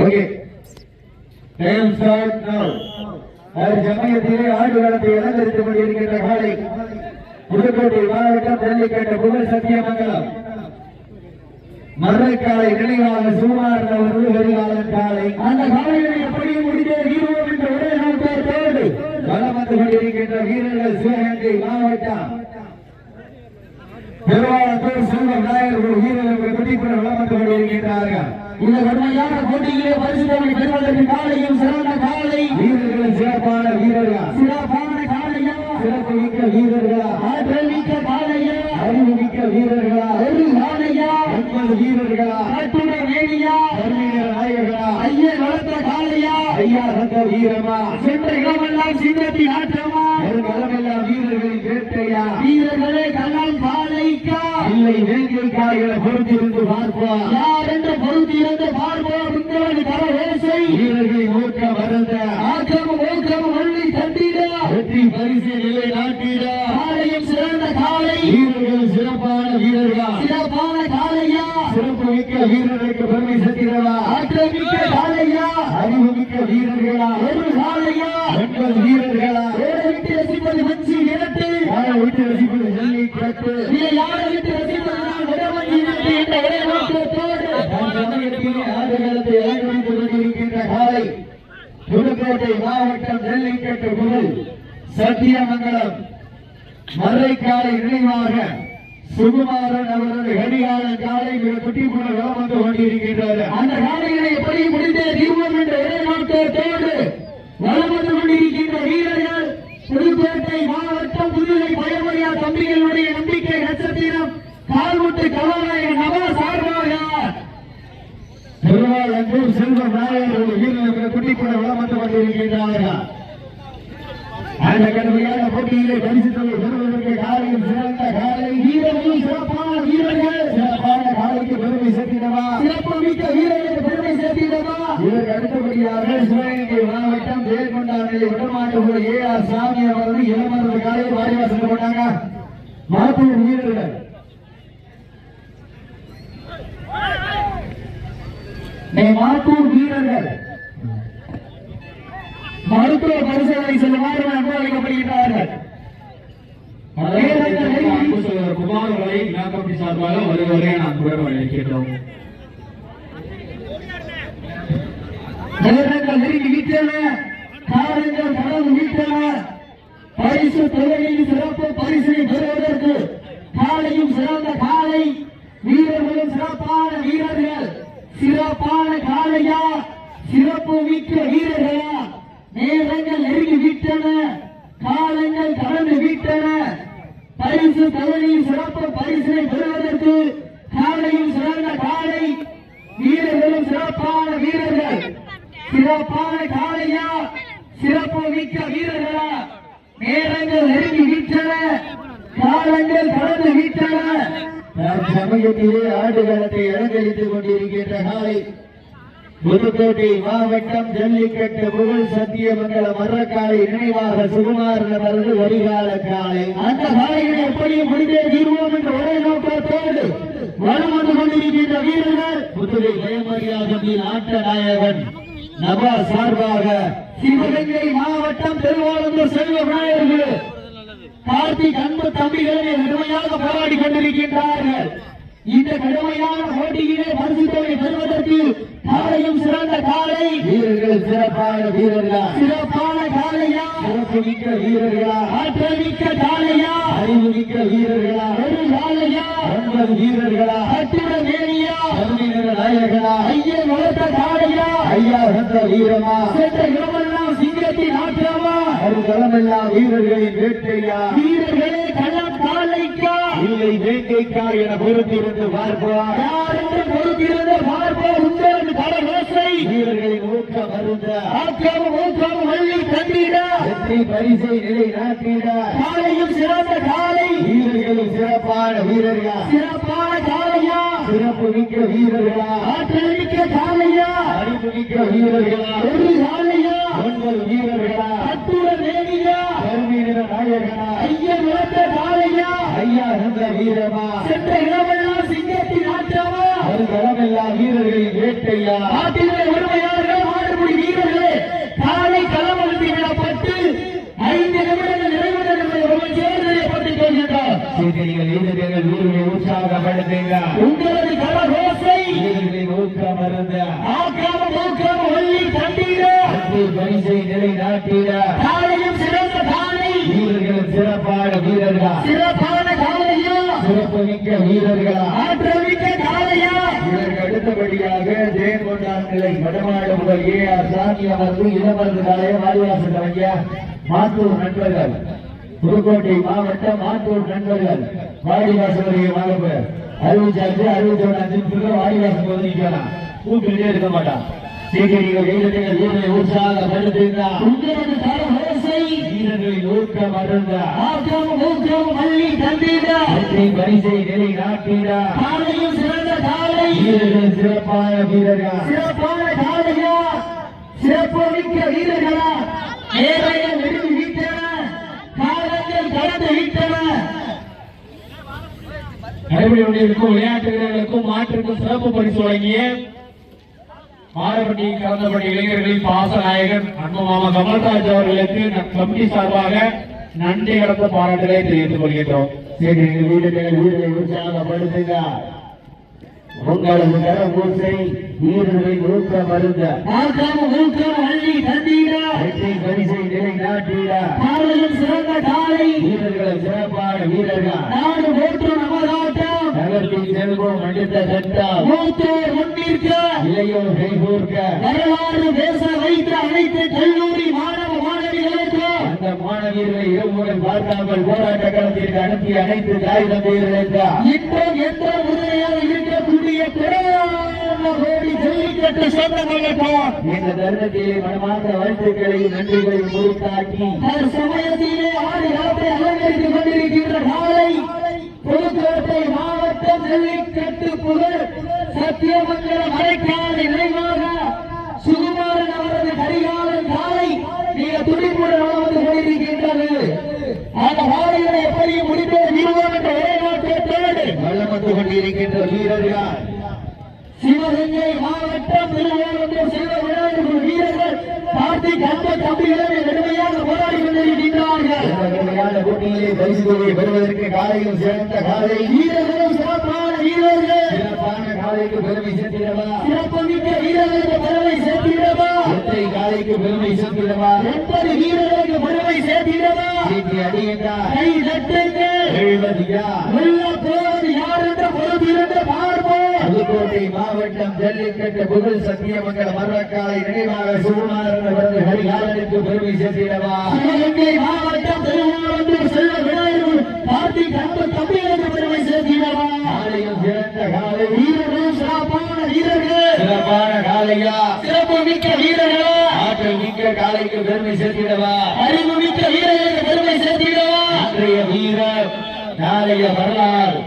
Okay. Time start நவ அவர் சமயத்திலே ஆடு களத்தை அலங்கரித்துக் கொண்டிருக்கின்ற காலை புதுக்கோட்டை மாவட்டம் ஜல்லிக்கட்டு புகழ் சத்தியமங்கலம். நினைவாக சுமார் அவர்கள் காலை. அந்த காலையை எப்படி என்ற ஒரே வந்து கொண்டிருக்கின்ற வீரர்கள் சிவகங்கை மாவட்டம். பெருமாளத்தோடு செல்வம் நாயர்கள் வீரர்கள் குட்டிப்புற வலம் வந்து கொண்டிருக்கின்றார்கள் இந்த கடுமையான போட்டியிலே பரிசுத்தவனை பெறுவதற்கு காலையும் சிறந்த காலை. வீரர்கள் சிறப்பான வீரர்கள்? சிறப்பான காலையா? சிறப்பு மிக்க வீரர்களா? ஆற்றல் மிக்க காலையா? அறிவு மிக்க வீரர்களா? ஒரு காலையா? ஒன்பது வீரர்களா? ஆற்றுட வேணியா? கருவியர் நாயகர்களா ஐயர் வளர்த்த காலையா? ஐயா ரத்த வீரமா? சென்ற இடமெல்லாம் சிங்கத்தின் ஆற்றமா வருகளமெல்லாம் வீரர்களின் வேட்டையா வீரர்களே கண்ணால் காலைக்கா இல்லை வேங்கை காய்களை பொறுத்திருந்து பார்ப்போம். யார் என்று பொறுத்திருந்து பார்ப்போம்? உங்களது கரவேசை வீரர்களை நோக்க மறந்த. ஆக்கமும் ஊக்கமும் வள்ளி தந்திட வெற்றி பரிசு நிலை நாட்டிட காலையும் சிறந்த காலை வீரர்கள் சிறப்பான வீரர்கள் சிறப்பான காலையா சிறப்பு மிக்க வீரர்களுக்கு பெருமை சேர்க்கிறதா ஆற்றல் மிக்க காலையா அறிவு மிக்க வீரர்களா ஒரு காலையா ஒன்பது வீரர்களா ஓட விட்டு ரசிப்பது மஞ்சி நிலத்து யாரை விட்டு ரசிப்பது ஜல்லி கட்டு இதை யாரை விட்டு ரசிப்பது நான் விடமஞ்சி நிலத்து என்ற ஒரே நோக்கத்தோடு நான் சமயத்திலே ஆடுகளத்தை அலங்கரித்துக் கொண்டிருக்கின்ற காலை புதுக்கோட்டை மாவட்டம் ஜல்லிக்கட்டு முதல் சத்தியமங்கலம் மதுரைக்காலை நினைவாக சுகுமாரன் அவரது கடிகால காலை மிக குட்டி போன வளம் வந்து கொண்டிருக்கின்றார். அந்த காலைகளை எப்படி முடித்தே தீர்வோம் என்ற ஒரே நோக்கத்தோடு வளம் வந்து கொண்டிருக்கின்ற வீரர்கள் புதுக்கோட்டை மாவட்டம் புதுவை பயமுறையா தம்பிகளுடைய நம்பிக்கை நட்சத்திரம் கால்முட்டு கலாநாயகன் நவ சார்பாக திருவாரூர் செல்வ நாயகர் வீரர்கள் குட்டி போன வளம் வந்து கொண்டிருக்கின்றார்கள். அந்த கடுமையான போட்டியிலே பரிசு தொகை பெறுவதற்கு காலையில் சிறந்த காலை. வீரர்கள் சிறப்பான வீரர்கள். சிறப்பான காலைக்கு பெருமை சேர்த்திடவா? சிறப்பு மிக்க வீரர்களுக்கு பெருமை சேர்த்திடவா? இதற்கு அடுத்தபடியாக சிவகங்கை மாவட்டம் ஜெயகொண்டானை விடமாட்டு ஏ ஆர் சாமி அவர்கள் இளமரது காலையில் வாரிவாசல் போட்டாங்க மாத்தூர் வீரர்கள். நீ மாத்தூர் வீரர்கள். மருத்துவ பரிசோதனை செல்லுமாறு அழைக்கப்படுகிறார்கள் குமாரர்களை மேக்கப் சார்பாக வருவதை நான் கூட விட்டன பரிசு தொகையில் சிறப்பு பரிசினை பெறுவதற்கு காலையும் சிறந்த காலை வீரர்களும் சிறப்பான வீரர்கள். சிறப்பான காலையா? சிறப்பு மிக்க வீரர்களா? நேரங்கள் நெருங்கி விட்டன. காலங்கள் கடந்து விட்டன. பரிசு தலைமையில் சிறப்பு பரிசினை பெறுவதற்கு காலையில் சிறந்த காலை. வீரர்களும் சிறப்பான வீரர்கள். சிறப்பான காளையா சிறப்பு மிக்க வீரர்களா? நேரங்கள் நெருங்கி விட்டன. காலங்கள் கடந்து விட்டன. சமயத்திலே ஆடுகளத்தை அலங்கரித்துக் கொண்டிருக்கின்ற காலை புதுக்கோட்டை மாவட்டம் ஜல்லிக்கட்டு புகழ் சத்தியமங்கல மரக்காலை நினைவாக சுகுமாரன் அவரது வரிகால காலை. அந்த காலைகளை எப்படியும் முடிந்தே தீர்வோம் என்ற ஒரே நோக்கத்தோடு வலம் வந்து கொண்டிருக்கின்ற வீரர்கள் புதுவை பயமரியாக ஆட்ட நாயகன் நபா சார்பாக சிவகங்கை மாவட்டம் திருவாரூர் செல்வ விநாயகர்கள் கார்த்திக் அன்பு தம்பிகளை கடுமையாக போராடி கொண்டிருக்கின்றார்கள். இந்த கடுமையான போட்டியிலே பரிசு தொகை பெறுவதற்கு காலையும் சிறந்த காலை. வீரர்கள் சிறப்பான வீரர்களா? சிறப்பான காலையா? சிறப்பு மிக்க வீரர்களா? ஆற்றல் மிக்க காலையா? அறிவு மிக்க வீரர்களா? ஒரு காலையா? ஒன்பது வீரர்களா? அட்டுட வேணியா கருவினர் நாயகனா? ஐயர் வளர்த்த காலையா? ஐயா வந்த வீரமா? சென்ற இடமெல்லாம் சிங்கத்தின் ஆற்றமா? ஒரு களமெல்லாம் வீரர்களின் வேட்டையா வீரர்களே கள்ளம் காலைக்கா? இல்லை வேட்டைக்கா என பொறுத்திருந்து பார்ப்போம். யார் என்று பொறுத்திருந்து பார்ப்போம். கடலோசை வீரர்களின் ஊக்கம் அருந்த. ஆக்கம் ஊக்கம் வள்ளி தந்திட வெற்றி பரிசை நிலை நாட்டிட. காலையும் சிறந்த காலை. வீரர்களும் சிறப்பான வீரர்களா. சிறப்பான காலையா. சிறப்பு மிக்க வீரர்களா. ஆற்றல் மிக்க காலையா. அறிவு மிக்க வீரர்களா. ஒரு காலையா. ஒன்பது வீரர்களா. அத்துட வேணியா கருவின வீர நாயகனா. ஐயன் உழைத்த காலையா. ஐயா நல்ல வீரமா. சென்ற இடமெல்லாம் சிங்கத்தின் ஆட்டமா வருகளமெல்லாம் வீரர்களின் வேட்டையா நாட்டிலே உரிமையாளர்கள் மாடுபிடி வீரர்களே காலை களமழுத்தி விடப்பட்டு ஐந்து நிமிடங்கள் நிறைவேற சேர்ந்தப்பட்டுக் கொள்கின்றோம் செய்திகள் வீரர்கள் வீரர்களை உற்சாகப்படுத்துங்க உங்களது கரகோசை வீரர்களை ஊக்கம் அருந்த ஆக்காம மூக்காம ஒல்லி தண்டீர அன்பு பரிசை நிலை நாட்டிட காலையும் சிறந்த காலை வீரர்கள் சிறப்பான வீரர்களா சிறப்பான காலையா சிறப்பு மிக்க வீரர்களா ஆற்றமிக்க காலையா இதற்கு அடுத்தபடியாக ஜெயங்கொண்டான் நிலை முதல் ஏ ஆர் சாமி அமர்ந்து இளமருந்து காலைய வாரிவாசல் கலைஞ மாத்தூர் நண்பர்கள். புதுக்கோட்டை மாவட்டம் மாத்தூர் நண்பர்கள். வாடிவாசலுடைய மரபு அறிவிச்சாச்சு அறிவிச்சோட வாடிவாசல் வந்து நிற்கலாம் கூப்பிட்டுட்டே இருக்க மாட்டான். சீக்கிரம் வீரர்கள் வீரரை உற்சாகப்படுத்துங்க உங்களது கரகோசை வீரர்களின் ஊக்கம் அருந்த ஆக்காம மூக்காம ஒல்லி தண்டீர வெற்றி பரிசை நிலை நாட்டிட காலையும் சிறந்த காலை வீரர்கள் சிறப்பான வீரர்கள். சிறப்பான காலையா சிறப்புமிக்க வீரர்களா. நேரையில் நெருங்கி விட்டன காலங்கள் கடந்து விட்டன வேண்டியிருக்கும் விளையாட்டு வீரர்களுக்கும் மாற்றுக்கும் சிறப்பு பரிசு வழங்கிய மாரப்பட்டி கலந்தபடி இளைஞர்களின் பாசநாயகன் அன்பு மாமா கமல்ராஜ் அவர்களுக்கு கமிட்டி சார்பாக நன்றி கடந்த பாராட்டுகளை தெரிவித்துக் கொள்கின்றோம். சீக்கிரம் வீரர்கள் வீரரை உற்சாகப்படுத்துங்க உங்களது கர பூசை வீரர்களின் ஊக்கம் அருந்த ஆக்காம மூக்காம அள்ளி தந்தீர. வெற்றி பரிசை நிலை நாட்டிட காலையும் சிறந்த காலை வீரர்கள் சிறப்பான வீரர்கள். நாடு போற்று நமதாட்டம் நகர்த்தி செல்வோம் அடுத்த சட்டம் மூத்தோர் முன்னிற்க. இளையோர் கைகூர்க்க வரலாறு பேச வைத்த அனைத்து கல்லூரி மாணவ மாணவிகளுக்கும் அந்த மாணவியர்களை இரவுடன் பார்க்காமல் போராட்ட களத்திற்கு அனுப்பி அனைத்து தாய் தந்தையர்களுக்கு. இன்றும் எந்த உதவியாக ஜல்லிக்கட்டு சொந்தங்களுக்கும் இந்த தருணத்திலே மனமார்ந்த வாழ்த்துக்களையும் நன்றிகளையும் கொடுத்தாக்கி சமயத்திலே ஆறு காலத்தை அலங்கரித்துக் கொண்டிருக்கின்ற காலை புதுக்கோட்டை மாவட்டம் ஜல்லிக்கட்டு புகழ் சத்தியமங்கல மறைக்காலை நினைவாக சுகுமாரன் அவரது கரிகாலன் காலை மிக துடிப்புடன் வந்து கொண்டிருக்கின்றது. அந்த காலையை எப்படி முடிப்போம் இருவோம் என்ற ஒரே நோக்கத்தோடு வளம் வந்து கொண்டிருக்கின்ற வீரர்கள் சிவகங்கை மாவட்டம் திருவாரூர் சிவ விநாயகர் வீரர்கள் கார்த்திக் அந்த தம்பிகளை கடுமையாக போராடி கொண்டிருக்கின்றார்கள். கடுமையான போட்டியிலே பரிசு தொகையை பெறுவதற்கு காலையில் சிறந்த காலை. வீரர்களும் சிறப்பான வீரர்கள். சிறப்பான காலைக்கு பெருமை சேர்த்திடவா? சிறப்புமிக்க வீரர்களுக்கு பெருமை சேர்த்திடவா? எத்தனை காலைக்கு பெருமை சேர்த்திடவா? எண்பது வீரர்களுக்கு பெருமை சேர்த்திடவா? சீட்டி அடியுங்க கை தட்டுங்கள். எழுபதியா உள்ள போவது யார் என்ற பொறுப்பிருந்து பார்ப்போம் புதுக்கோட்டை மாவட்டம் ஜல்லிக்கட்டு புகழ் சத்தியமங்கல மரக்காலை நினைவாக சுகுமாரன் அவரது ஹரிகாலனுக்கு பெருமை சேர்த்திடவா? சிவகங்கை மாவட்டம் திருவாரூர் செல்வ விநாயகர் கார்த்திக் அந்த தம்பிகளுக்கு பெருமை சேர்த்திடவா? காலையில் சிறந்த காலை. வீரர்களும் சிறப்பான வீரர்கள். சிறப்பான காலையா? சிறப்பு மிக்க வீரர்களா. ஆற்றல் மிக்க காலைக்கு பெருமை சேர்த்திடவா? அறிவு மிக்க வீரர்களுக்கு பெருமை சேர்த்திடவா? அன்றைய வீரர் நாளைய வரலாறு.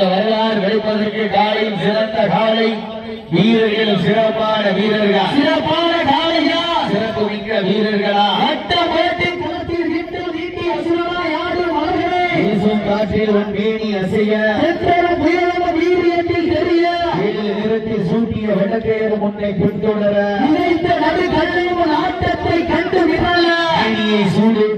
அந்த வரலாறு வெளிப்பதற்கு காலையில் சிறந்த காலை வீரர்கள் சிறப்பான வீரர்கள்? சிறப்பான காலையா? சிறப்பு மிக்க வீரர்களா? காற்றில் உன் மேனி அசைய. வீரியத்தில் தெரிய. ஏழு நிறத்தில் சூட்டிய வெள்ளக்கேறு முன்னை பின்தொடர. இணைத்த நடு ஆட்டத்தை கண்டு ஊழையை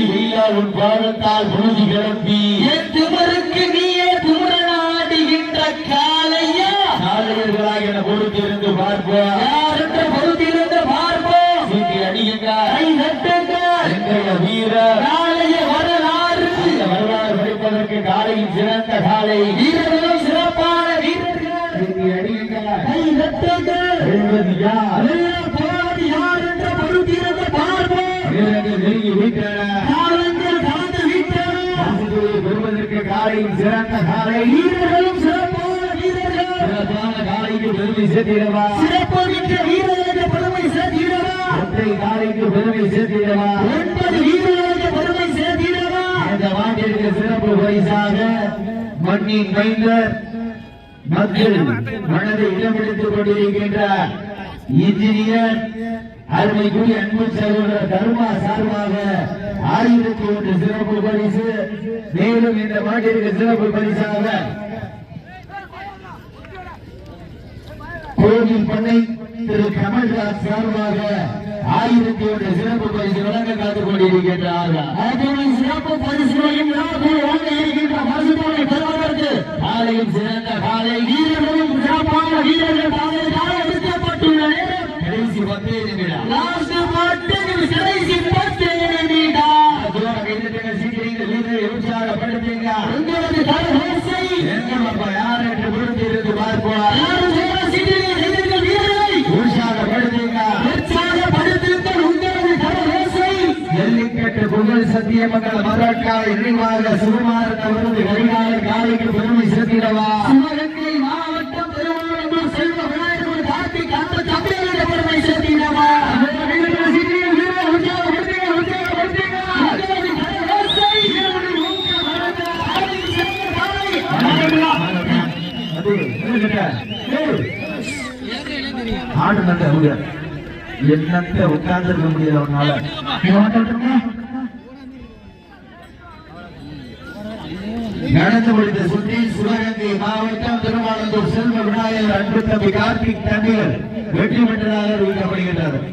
உச்சி வெயிலால் உன் பாதத்தால் உறுதி கிளப்பி என் திமருக்கு நீயே திமுறனாடுகின்ற காலையா நாளையர்களாக என பொறுத்திருந்து பார்ப்போம். யார் என்ற பொறுத்திருந்து பார்ப்போம்? சீட்டி அடியுங்க கை வீரர். நாளைய வரலாறு. வரலாறு படிப்பதற்கு காலையில் சிறந்த காலை வீரர்களும் சிறப்பான வீரர்கள் சீட்டி அடியுங்க கை தட்டுங்கள் எழுபது யார் எல்லாம் போராடி யார் என்ற பொறுத்திருந்து பார்ப்போம் வீரர்கள் நெருங்கி விட்டன காலங்கள் கடந்து விட்டன பரிசுகளை பெறுவதற்கு காலையில் சிறந்த காலை வீரர்களும் சிறப்பான வீரர்கள் சிறப்பான காலைக்கு பெருமை சேர்த்திடவா? சிறப்பு மிக்க வீரர்களுக்கு பெருமை சேர்த்திடவா? ஒற்றை காலைக்கு பெருமை சேர்த்திடவா? ஒன்பது வீரர்களுக்கு பெருமை சேர்த்திடவா? இந்த மாட்டிற்கு சிறப்பு பரிசாக மண்ணின் மைந்தர் மக்கள் மனதை இடம்பிடித்துக் கொண்டிருக்கின்ற இன்ஜினியர் அருமைக்குரிய அன்பு சகோதரர் கருமா சார்பாக ஆயிரத்தி ஒன்று சிறப்பு பரிசு. மேலும் இந்த மாட்டிற்கு சிறப்பு பரிசாக கோவில் பண்ணை திரு கமல்ராஜ் சார்பாக ஆயிரத்தி ஒன்று சிறப்பு பரிசு வழங்க காத்துக் கொண்டிருக்கின்றார்கள் சிறப்பு பரிசுகளையும் விழாக்குள் வாங்க இருக்கின்ற பரிசுகளை பெறுவதற்கு காலையில் சிறந்த காலை வீரர்களும் சிறப்பான வீரர்கள் தாங்களுக்காக ஒதுக்கப்பட்டுள்ள நேரம் கடைசி பத்தே நிமிடம் லாஸ்ட் மட்டும் கடைசி பத்து நிமிடம் அதோட கைதட்டுங்க, சீக்கிரம் வீரரை உற்சாகப்படுத்துங்க உங்களது தரவரிசை எங்கப்பா யார் என்று பொறுத்திருந்து பார்ப்போம் யாரும் சேர சீட்டிலே எதிர்த்த வீரரை உற்சாகப்படுத்துங்க உற்சாகப்படுத்துங்கள் உங்களது தரவரிசை சத்தியமங்கல மரக்கால் இணைவாக சுகுமாரன் அவரது கரிகாலன் காலைக்கு பெருமை சேர்த்திடவா சிவகங்கை மாவட்டம் பெருமாளூர் செல்வ விநாயகர் கார்த்திக் அந்த தமிழக பெருமை சேர்த்திடவா ஆடு நல்ல அவங்க என்னத்த உட்கார்ந்துருக்க முடியல உன்னால? நடந்து முடிந்த சுற்றில் சிவகங்கை மாவட்டம் திருமாவளத்தூர் செல்வ விநாயகர் அன்பு தம்பி கார்த்திக் தம்பிகள் வெற்றி பெற்றதாக அறிவிக்கப்படுகின்றனர்